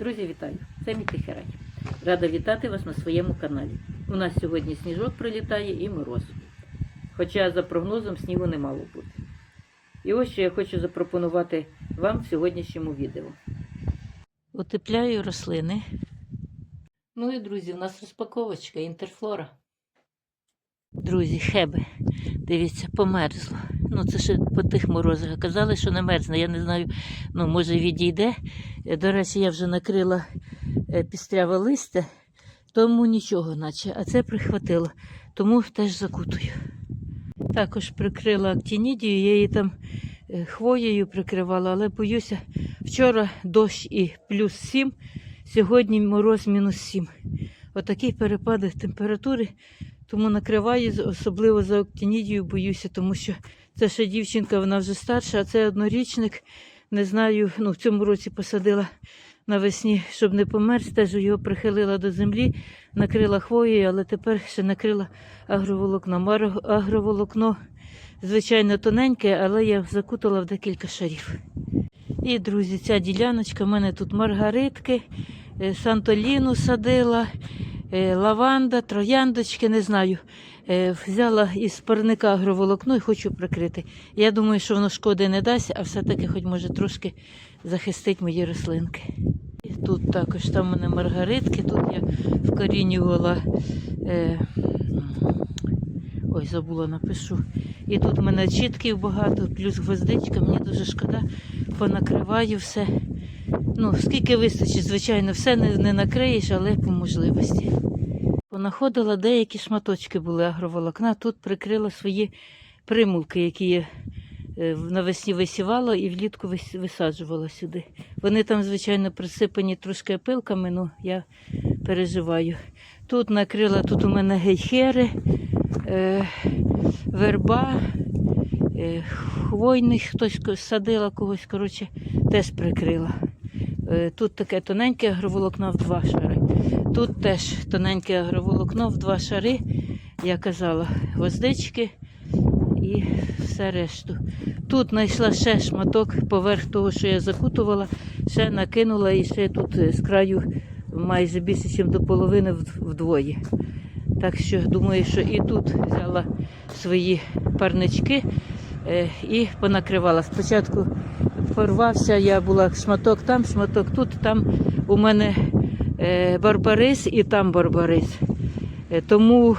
Друзі, вітаю! Це мій Тихерай. Рада вітати вас на своєму каналі. У нас сьогодні сніжок прилітає і мороз. Хоча за прогнозом снігу не мало бути. І ось що я хочу запропонувати вам в сьогоднішньому відео. Утепляю рослини. Ну і друзі, у нас розпаковочка інтерфлора. Друзі, хеби. Дивіться, померзло. Ну, це ще по тих морозах. Казали, що не мерзне. Я не знаю, ну, може відійде. Е, До речі, я вже накрила е, пістряве листя, тому нічого, наче. А це прихватило, тому теж закутую. Також прикрила актінідію, я її там е, хвоєю прикривала, але боюся, вчора дощ і плюс 7, сьогодні мороз мінус 7. Отакі перепади температури, тому накриваю, особливо за актінідію боюся, тому що це ще дівчинка, вона вже старша, а це однорічник. Не знаю, ну в цьому році посадила навесні, щоб не померз, теж його прихилила до землі, накрила хвоєю, але тепер ще накрила агроволокном. Агроволокно, звичайно, тоненьке, але я закутала в декілька шарів. І, друзі, ця діляночка, в мене тут маргаритки, е, сантоліну садила, лаванда, трояндочки, не знаю. Е, Взяла із парника агроволокно і хочу прикрити. Я думаю, що воно шкоди не дасть, а все-таки хоч може трошки захистить мої рослинки. Тут також там у мене маргаритки, тут я вкорінювала. Е, ой, забула, напишу. І тут в мене чітків багато, плюс гвоздичка, мені дуже шкода, понакриваю все. Ну, скільки вистачить, звичайно, все не, не накриєш, але по можливості. Понаходила деякі шматочки були агроволокна. Тут прикрила свої примулки, які е, навесні висівала і влітку висаджувала сюди. Вони там, звичайно, присипані трошки опилками, ну я переживаю. Тут накрила, тут у мене гейхери, е, верба, е, хвойний хтось садила когось, коротше, теж прикрила. Е, Тут таке тоненьке агроволокно в два шари. Тут теж тоненьке агроволокно в два шари, я казала, гвоздички і все решту. Тут знайшла ще шматок поверх того, що я закутувала, ще накинула і ще тут з краю майже більше, ніж до половини вдвоє. Так що думаю, що і тут взяла свої парнички е, і понакривала. Спочатку порвався, я була шматок там, шматок тут, там у мене е, барбарис і там барбарис. Е, тому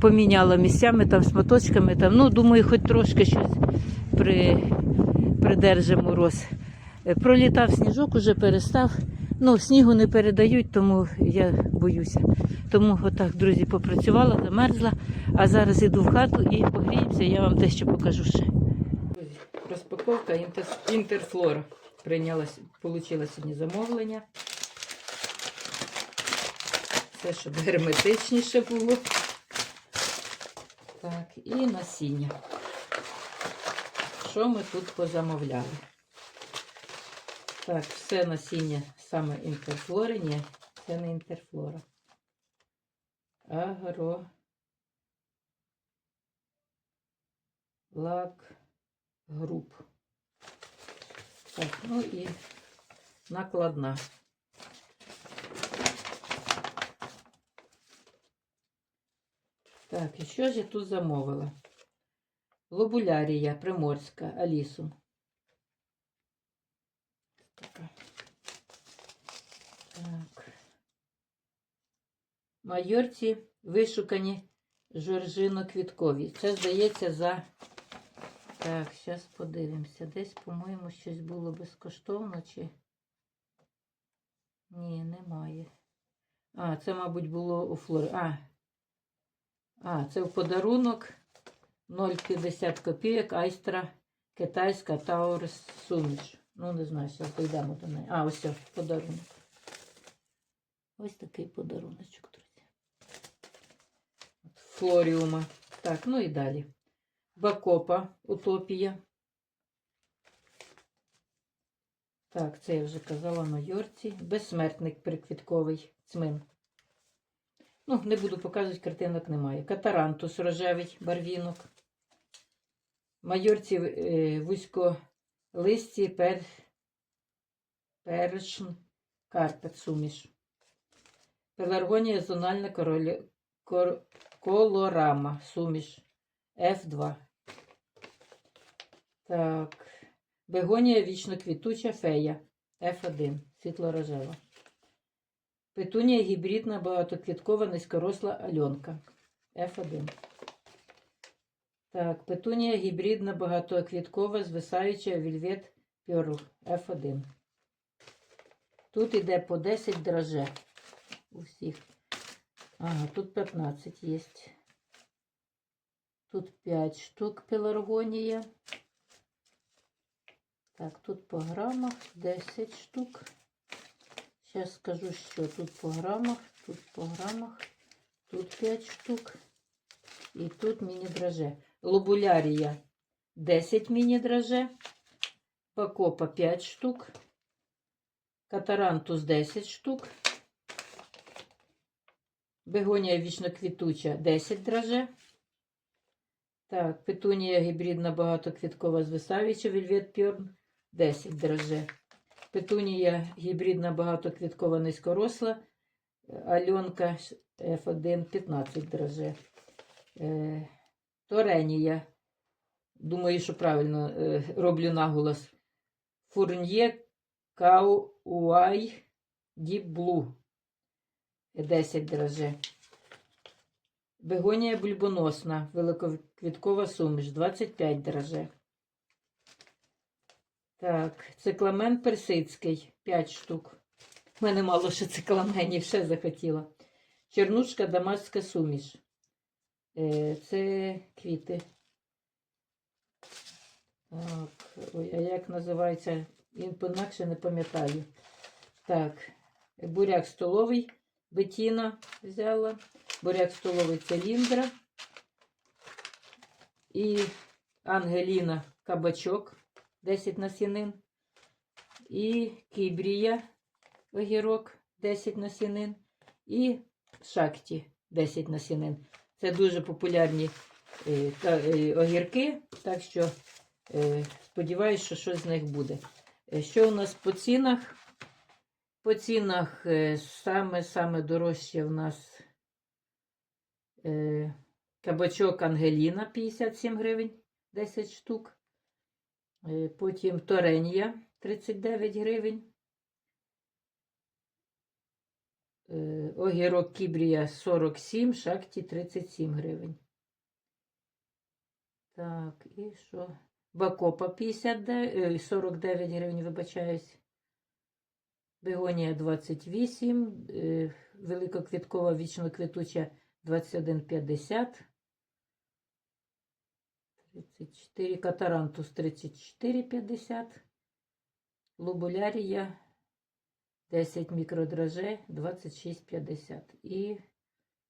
поміняла місцями, там шматочками. Там, ну, думаю, хоч трошки щось при, придерже мороз. Е, Пролітав сніжок, уже перестав. Ну, снігу не передають, тому я боюся. Тому отак, друзі, попрацювала, замерзла, а зараз іду в хату і погріємося, я вам дещо покажу ще. Інтер- інтерфлора. Прийняла, отримала сьогодні замовлення. Це, щоб герметичніше було. Так, і насіння. Що ми тут позамовляли? Так, все насіння саме інтерфлори. Ні, це не інтерфлора. Агро. Лак груп. Так, ну і накладна. Так, і що ж я тут замовила? Лобулярія приморська, Алісу. Так. Майорці вишукані жоржино-квіткові. Це, здається, за. Так, зараз подивимося. Десь, по-моєму, щось було безкоштовно чи. Ні, немає. А, це, мабуть, було у Флорі. А, а, це в подарунок 0,50 копійок айстра китайська Таурус суміш. Ну, не знаю, зараз дійдемо до неї. А, ось подарунок. Ось такий подаруночок, друзі. Флоріума. Так, ну і далі. Бакопа, утопія. Так, це я вже казала на Йорці. Безсмертник приквітковий цмин. Ну, не буду показувати, картинок немає. Катарантус рожевий барвінок. Майорці е, вузьколисті пер, першн Карпет суміш. Пеларгонія зональна королі... кор... колорама суміш. F2. Так. Бегонія вічно квітуча фея. F1. Світло-рожева. Петунія гібридна багатоквіткова низькоросла альонка. F1. Так, петунія гібридна багатоквіткова звисаюча вільвет Перл F1. Тут іде по 10 драже у всіх. Ага, тут 15 є. Тут 5 штук пеларгонія. Так, тут по грамах 10 штук. Зараз скажу, що тут по грамах, тут по грамах, тут 5 штук. І тут міні-драже. Лобулярія 10 міні-драже. Пакопа 5 штук. Катарантус 10 штук. Бегонія вічноквітуча 10 драже. Так, петунія гібридна багатоквіткова звисавіча Вільвет Пьорн 10 драже. Петунія гібридна багатоквіткова низькоросла. Альонка F1 15 драже. Е, Торенія. Думаю, що правильно е, роблю наголос. Фурньє Кауай Діп Блу. 10 драже. Бегонія бульбоносна. Великоквіткова суміш. 25 драже. Так, цикламен персидський 5 штук. У мене мало ще цикламенів, ще захотіла. Чернушка дамаська суміш. Е, Це квіти. Так, ой, а як називається? Він інакше не пам'ятаю. Так, буряк столовий, бетіна взяла. Буряк столовий циліндра. І Ангеліна кабачок 10 насінин. І кібрія огірок 10 насінин. І шакті 10 насінин. Це дуже популярні е, та, е, огірки, так що е, сподіваюся, що щось з них буде. Е, Що у нас по цінах? По цінах саме-саме дорожче в нас е, кабачок Ангеліна 57 гривень 10 штук. Е, Потім Торенія 39 гривень. Е, Огірок Кібрія 47, шакті 37 гривень. Так, і що? Бакопа 59, е, 49 гривень, вибачаюсь. Бегонія 28, е, великоквіткова вічноквітуча 21,50. 34, катарантус 34,50. Лобулярія 10 мікродраже 26,50. І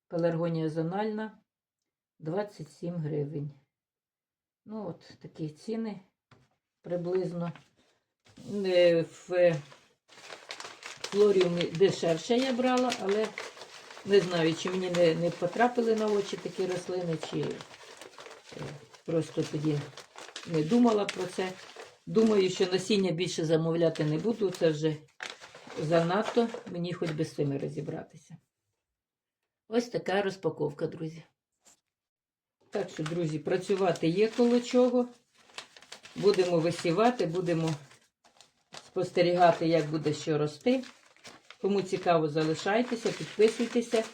пеларгонія зональна 27 гривень. Ну, от такі ціни приблизно. В флоріумі дешевше я брала, але не знаю, чи мені не, не потрапили на очі такі рослини, чи е, просто тоді не думала про це. Думаю, що насіння більше замовляти не буду. Це вже занадто, мені хоч би з цими розібратися. Ось така розпаковка, друзі. Так що, друзі, працювати є коло чого. Будемо висівати, будемо спостерігати, як буде що рости. Кому цікаво, залишайтеся, підписуйтеся,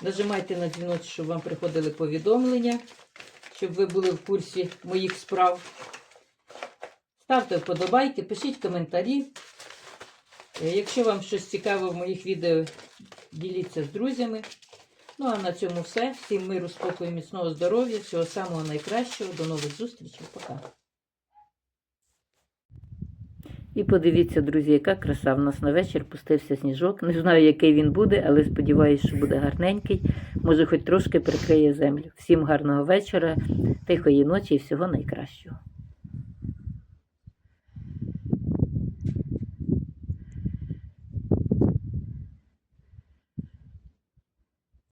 нажимайте на дзвіночок, щоб вам приходили повідомлення, щоб ви були в курсі моїх справ. Ставте вподобайки, пишіть коментарі. Е, Якщо вам щось цікаве в моїх відео, діліться з друзями. Ну а на цьому все. Всім миру, спокою, міцного здоров'я, всього самого найкращого. До нових зустрічей. Пока. І подивіться, друзі, яка краса. В нас на вечір пустився сніжок. Не знаю, який він буде, але сподіваюся, що буде гарненький. Може, хоч трошки прикриє землю. Всім гарного вечора, тихої ночі і всього найкращого.